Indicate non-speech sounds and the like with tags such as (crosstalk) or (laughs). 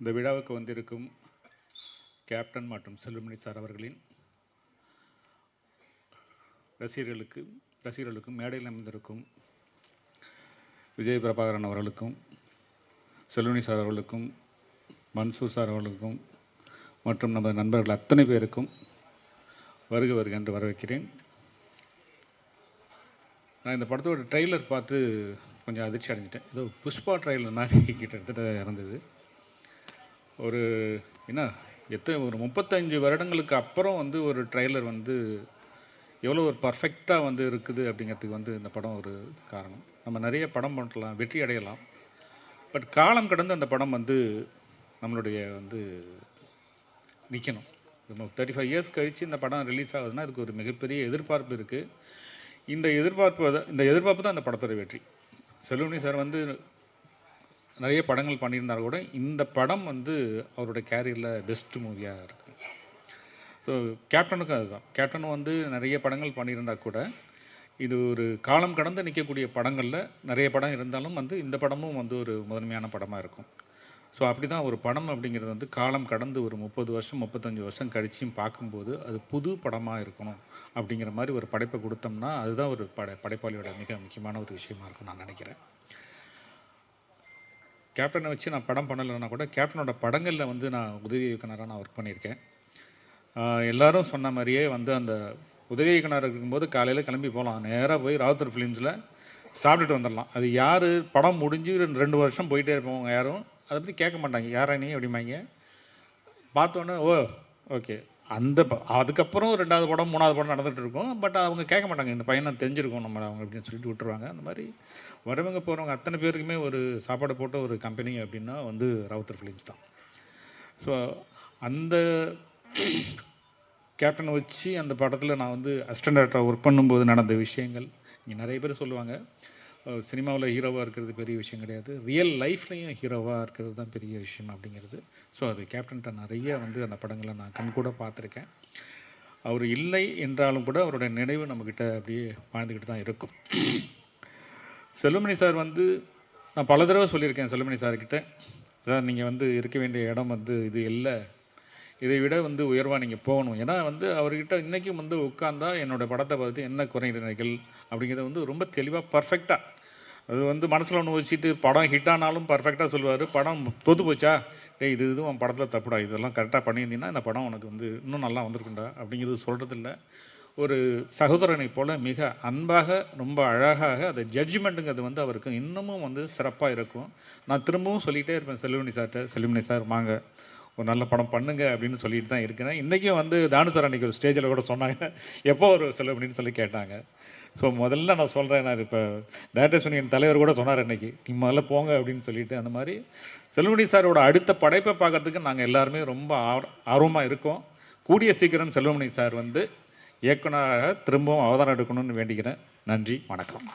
இந்த விழாவுக்கு வந்திருக்கும் கேப்டன் மற்றும் செல்வமணி சார் அவர்களின் ரசிகர்களுக்கு ரசிகர்களுக்கும் மேடையில் அமைந்திருக்கும் விஜய் பிரபாகரன் அவர்களுக்கும் செல்வமணி சார் அவர்களுக்கும் மன்சூர் சார் அவர்களுக்கும் மற்றும் நமது நண்பர்கள் அத்தனை பேருக்கும் வருக வருக என்று வரவேற்கிறேன். நான் இந்த படத்தோட ட்ரெய்லர் பார்த்து கொஞ்சம் அதிர்ச்சி அடைஞ்சிட்டேன். ஏதோ புஷ்பா ட்ரெய்லர் மாதிரி (laughs) கிட்டத்தட்ட இறந்தது. ஒரு என்ன எத்தனை ஒரு முப்பத்தஞ்சு வருடங்களுக்கு அப்புறம் வந்து ஒரு ட்ரெய்லர் வந்து எவ்வளோ ஒரு பர்ஃபெக்டாக வந்து இருக்குது அப்படிங்கிறதுக்கு வந்து இந்த படம் ஒரு காரணம். நம்ம நிறைய படம் பண்ணலாம் வெற்றி அடையலாம். பட் காலம் கடந்து அந்த படம் வந்து நம்மளுடைய வந்து நிற்கணும் நம்ம தேர்ட்டி ஃபைவ் இயர்ஸ் கழித்து இந்த படம் ரிலீஸ் ஆகுதுன்னா அதுக்கு ஒரு மிகப்பெரிய எதிர்பார்ப்பு இருக்குது இந்த எதிர்பார்ப்பு தான் இந்த எதிர்பார்ப்பு தான் அந்த படத்தோட வெற்றி. செல்வமணி சார் வந்து நிறைய படங்கள் பண்ணியிருந்தால் கூட இந்த படம் வந்து அவரோட கேரியரில் பெஸ்ட் மூவியாக இருக்குது ஸோ கேப்டனுக்கும் அதுதான். கேப்டன் வந்து நிறைய படங்கள் பண்ணியிருந்தா கூட இது ஒரு காலம் கடந்து நிற்கக்கூடிய படங்களில் நிறைய படம் இருந்தாலும் வந்து இந்த படமும் வந்து ஒரு முதன்மையான படமாக இருக்கும். ஸோ அப்படி தான் ஒரு படம் அப்படிங்கிறது வந்து காலம் கடந்து ஒரு முப்பது வருஷம் முப்பத்தஞ்சு வருஷம் கழிச்சியும் பார்க்கும்போது அது புது படமாக இருக்கணும் அப்படிங்கிற மாதிரி ஒரு படைப்பை கொடுத்தோம்னா அதுதான் ஒரு படை படைப்பாளியோட மிக முக்கியமான ஒரு விஷயமா இருக்கும் நான் நினைக்கிறேன். கேப்டனை வச்சு நான் படம் பண்ணலைன்னா கூட கேப்டனோட படங்களில் வந்து நான் உதவி இயக்குனராக நான் ஒர்க் பண்ணியிருக்கேன். எல்லாரும் சொன்ன மாதிரியே வந்து அந்த உதவி இயக்குனர் இருக்கும்போது காலையில் கிளம்பி போகலாம் நேராக போய் ராவுத்தர் ஃபிலிம்ஸில் சாப்பிட்டுட்டு வந்துடலாம். அது யார்? படம் முடிஞ்சு ரெண்டு ரெண்டு வருஷம் போயிட்டே இருப்பவங்க யாரும். அதை பற்றி கேட்க மாட்டாங்க. யாரா நீ அப்படிம்பாங்க பார்த்தோன்னே ஓ ஓகே. அந்த அதுக்கப்புறம் ரெண்டாவது படம் மூணாவது படம் நடந்துகிட்டு இருக்கும். பட் அவங்க கேட்க மாட்டாங்க. இந்த பையனை தெரிஞ்சிருக்கோம் நம்ம அவங்க அப்படின்னு சொல்லிட்டு விட்டுருவாங்க. அந்த மாதிரி வரவங்க போகிறவங்க அத்தனை பேருக்குமே ஒரு சாப்பாடு போட்ட ஒரு கம்பெனி அப்படின்னா வந்து ராவுத்தர் ஃபிலிம்ஸ் தான். ஸோ அந்த கேப்டனை வச்சு அந்த படத்தில் நான் வந்து அசிஸ்டன்ட் டேரக்டராக ஒர்க் பண்ணும்போது நடந்த விஷயங்கள் இங்கே நிறைய பேர் சொல்லுவாங்க சினிமாவில் ஹீரோவாக இருக்கிறது பெரிய விஷயம் கிடையாது. ரியல் லைஃப்லையும் ஹீரோவாக இருக்கிறது தான் பெரிய விஷயம் அப்படிங்கிறது. ஸோ அது கேப்டன்கிட்ட நிறைய வந்து அந்த படங்களை நான் கண் கூட பார்த்துருக்கேன். அவர் இல்லை என்றாலும் கூட அவருடைய நினைவு நம்மக்கிட்ட அப்படியே வாழ்ந்துக்கிட்டு தான் இருக்கும். செல்வமணி சார் வந்து நான் பல தடவை சொல்லியிருக்கேன் செல்வமணி சார்கிட்ட. சார் நீங்கள் வந்து இருக்க வேண்டிய இடம் வந்து இது இல்லை. இதை விட வந்து உயர்வாக நீங்கள் போகணும். ஏன்னா வந்து அவர்கிட்ட இன்றைக்கும் வந்து உட்காந்தா என்னோடய படத்தை பார்த்துட்டு என்ன குறைநிலைகள் அப்படிங்கிறத வந்து ரொம்ப தெளிவாக பர்ஃபெக்டாக அது வந்து மனசில் ஒன்று வச்சுட்டு படம் ஹிட் ஆனாலும் பர்ஃபெக்டாக சொல்லுவார். படம் தோத்து போச்சா? டேய் இது இது உன் படத்தில் தப்புடா. இதெல்லாம் கரெக்டாக பண்ணியிருந்தீங்கன்னா இந்த படம் உனக்கு வந்து இன்னும் நல்லா வந்திருக்கும்டா அப்படிங்கிறது சொல்கிறதில்ல ஒரு சகோதரனை போல மிக அன்பாக ரொம்ப அழகாக அந்த ஜட்ஜ்மெண்ட்டுங்கிறது வந்து அவருக்கு இன்னமும் வந்து சிறப்பாக இருக்கும். நான் திரும்பவும் சொல்லிகிட்டே இருப்பேன் செல்வமணி சார்கிட்ட செல்வமணி சார் வாங்க. ஒரு நல்ல படம் பண்ணுங்க அப்படின்னு சொல்லிட்டு தான் இருக்கிறேன். இன்றைக்கும் வந்து தானு சார் அன்றைக்கி ஒரு ஸ்டேஜில் கூட சொன்னாங்க. எப்போ ஒரு செல்வமணின்னு சொல்லி கேட்டாங்க. ஸோ முதல்ல நான் சொல்கிறேன் நான் இப்போ டேரக்டர்ஸ் யூனியன் தலைவர் கூட சொன்னார் அன்றைக்கி நீ முதல்ல போங்க அப்படின்னு சொல்லிட்டு அந்த மாதிரி. செல்வமணி சாரோட அடுத்த படைப்பை பார்க்கறதுக்கு நாங்கள் எல்லாருமே ரொம்ப ஆர்வமாக இருக்கோம். கூடிய சீக்கிரம் செல்வமணி சார் வந்து இயக்குனராக திரும்பவும் அவதாரம் எடுக்கணும்னு வேண்டிக்கிறேன். நன்றி வணக்கம்.